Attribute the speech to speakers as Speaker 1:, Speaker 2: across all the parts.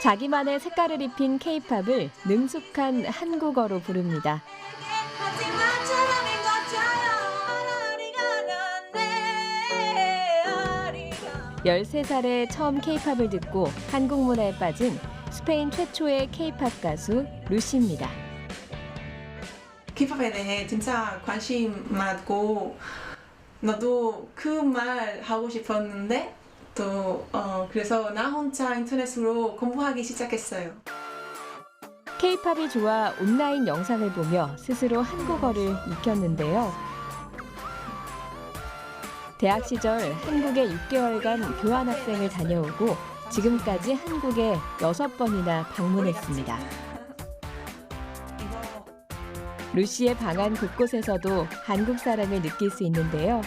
Speaker 1: 자기만의 색깔을 입힌 케이팝을 능숙한 한국어로 부릅니다.
Speaker 2: 하지만 사람인 것처럼 아리가 나네 아리가
Speaker 1: 13살에 처음 케이팝을 듣고 한국 문화에 빠진 스페인 최초의 케이팝 가수 루시입니다.
Speaker 3: 힙합에 대해 진짜 관심 많고 나도 그 말 하고 싶었는데 또 어, 그래서 나 혼자 인터넷으로 공부하기 시작했어요.
Speaker 1: 케이팝이 좋아 온라인 영상을 보며 스스로 한국어를 익혔는데요. 대학 시절 한국에 6개월간 교환학생을 다녀오고 지금까지 한국에 6번이나 방문했습니다. 루시의 방안 곳곳에서도 한국 사랑을 느낄 수 있는데요.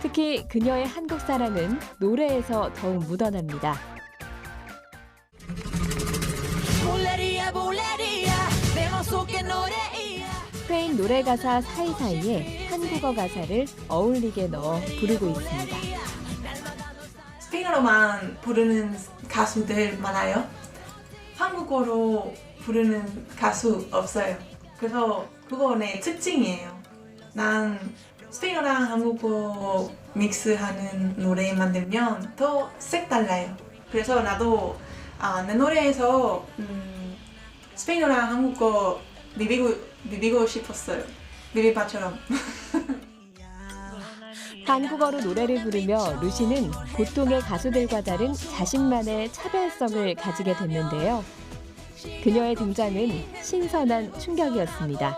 Speaker 1: 특히 그녀의 한국 사랑은 노래에서 더욱 묻어납니다. 스페인 노래 가사 사이사이에 한국어 가사를 어울리게 넣어 부르고 있습니다.
Speaker 3: 스페인어로만 부르는 가수들 많아요. 한국어로 부르는 가수 없어요. 그래서 그거 내 특징이에요. 난 스페인어랑 한국어 믹스하는 노래 만들면 더 색달라요. 그래서 나도 아, 내 노래에서 음, 스페인어랑 한국어 비비고 비비고 싶었어요. 비비바처럼.
Speaker 1: 한국어로 노래를 부르며 루시는 보통의 가수들과 다른 자신만의 차별성을 가지게 됐는데요. 그녀의 등장은 신선한 충격이었습니다.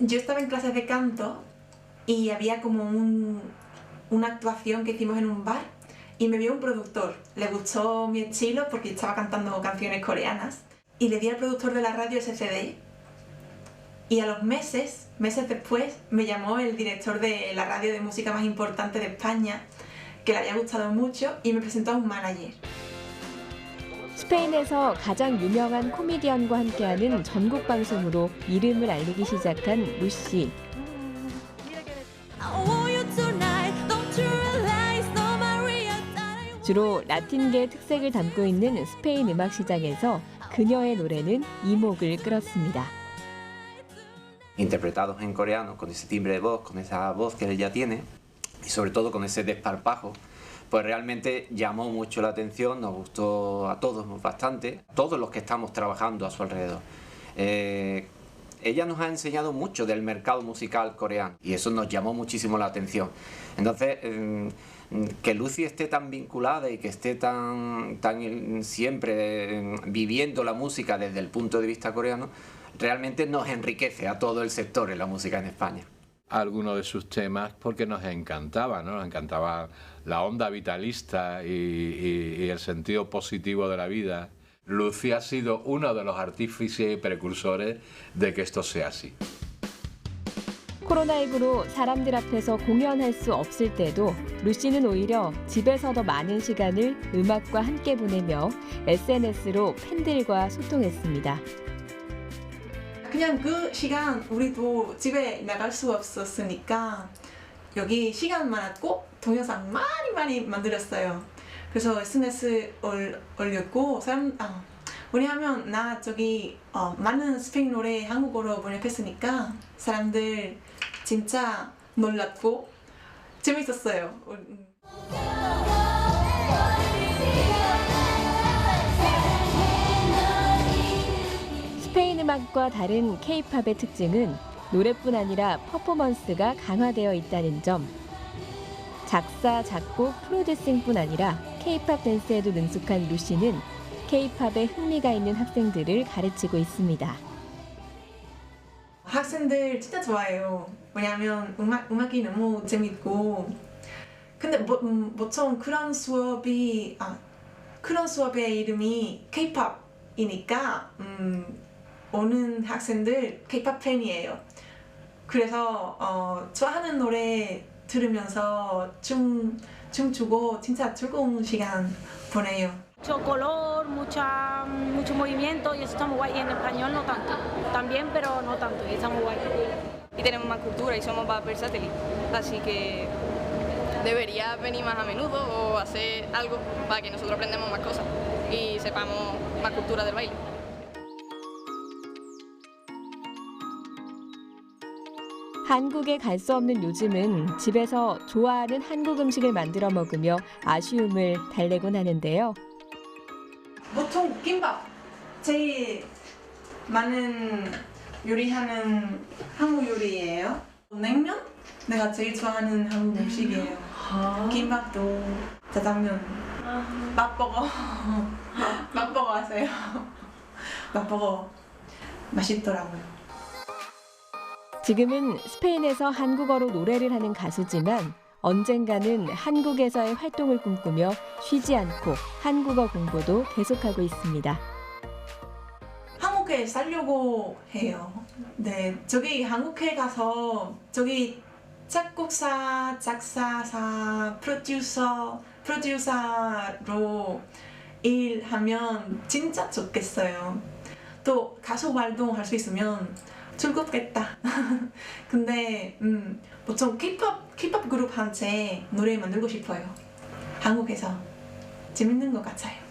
Speaker 3: Yo estaba en clases de canto y había como un- una actuación que hicimos en un bar y me vio un productor. Le gustó mi estilo porque estaba cantando canciones coreanas y le di al productor de la radio ese CD. Y a los meses, meses después, me llamó el director de la radio de música más importante de España, que le había gustado mucho y me presentó a un manager.
Speaker 1: 스페인에서 가장 유명한 코미디언과 함께하는 전국 방송으로 이름을 알리기 시작한 루시. 주로 라틴계의 특색을 담고 있는 스페인 음악 시장에서 그녀의 노래는 이목을 끌었습니다.
Speaker 4: interpretados en coreano, con ese timbre de voz, con esa voz que ella tiene, y sobre todo con ese desparpajo, pues realmente llamó mucho la atención, nos gustó a todos bastante, todos los que estamos trabajando a su alrededor. Eh, ella nos ha enseñado mucho del mercado musical coreano y eso nos llamó muchísimo la atención. Entonces, eh, que Lucy esté tan vinculada y que esté tan, siempre eh, viviendo la música desde el punto de vista coreano, realmente nos enriquece a todo el sector en la música en España.
Speaker 5: Algunos de sus temas porque nos encantaba, ¿no? Nos encantaba la onda vitalista y, y- y el sentido positivo de la vida. Lucy ha sido uno de los artífices y precursores de que esto sea así.
Speaker 1: 코로나19로 사람들 앞에서 공연할 수 없을 때도 루시는 오히려 집에서 더 많은 시간을 음악과 함께 보내며 SNS로 팬들과 소통했습니다.
Speaker 3: 그냥 그 시간 우리도 집에 나갈 수 없었으니까 여기 시간 많았고 동영상 많이 많이 만들었어요. 그래서 SNS 올, 올렸고 사람 아, 왜냐하면 나 저기 어, 많은 스페인 노래 한국어로 번역했으니까 사람들 진짜 놀랐고 재밌었어요.
Speaker 1: 음악과 다른 케이팝의 특징은 노래뿐 아니라 퍼포먼스가 강화되어 있다는 점. 작사, 작곡, 프로듀싱뿐 아니라 케이팝 댄스에도 능숙한 루시는 케이팝에 흥미가 있는 학생들을 가르치고 있습니다.
Speaker 3: 학생들 진짜 좋아해요. 왜냐하면 음악 음악이 너무 재밌고 근데 뭐, 음, 보통 그런 수업이 아 그런 수업의 이름이 K-팝이니까 음, 오는 학생들 K-팝 팬이에요. 그래서 어, 좋아하는 노래 들으면서 춤 춤추고 진짜 즐거운 시간 보내요.
Speaker 6: mucho color, mucha, mucho movimiento y eso está muy guay. Y en español no tanto. También, pero no tanto. Y está muy guay.
Speaker 7: y tenemos más cultura y somos más versátiles. Así que debería venir más a menudo o hacer algo para que nosotros aprendamos más cosas y sepamos más cultura del baile.
Speaker 1: 한국에 갈 수 없는 요즘은 집에서 좋아하는 한국 음식을 만들어 먹으며 아쉬움을 달래곤 하는데요.
Speaker 3: 보통 김밥 제일 많은 요리하는 한국 요리예요. 냉면 내가 제일 좋아하는 한국 음식이에요. 김밥도 짜장면 맛보고 맛보고 하세요. 맛보고 맛있더라고요.
Speaker 1: 지금은 스페인에서 한국어로 노래를 하는 가수지만 언젠가는 한국에서의 활동을 꿈꾸며 쉬지 않고 한국어 공부도 계속하고 있습니다.
Speaker 3: 한국에 살려고 해요. 네, 저기 한국에 가서 저기 작곡사, 작사사, 프로듀서, 프로듀서로 일하면 진짜 좋겠어요. 또 가수 활동할 수 있으면 즐겁겠다. 근데 음, 보통 K-pop, K-pop 그룹 한테 노래 만들고 싶어요. 한국에서 재밌는 것 같아요.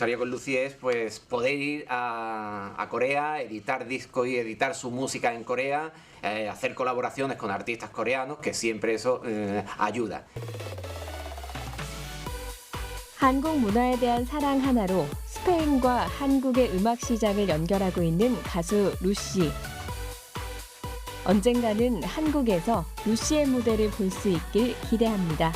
Speaker 4: gustaría con Lucy es pues poder ir a, a Corea, editar discos y editar su música en Corea, eh, hacer colaboraciones con artistas coreanos, que siempre eso eh, ayuda.
Speaker 1: 한국 문화에 대한 사랑 하나로 스페인과 한국의 음악 시장을 연결하고 있는 가수 루시. 언젠가는 한국에서 루시의 무대를 볼 수 있길 기대합니다.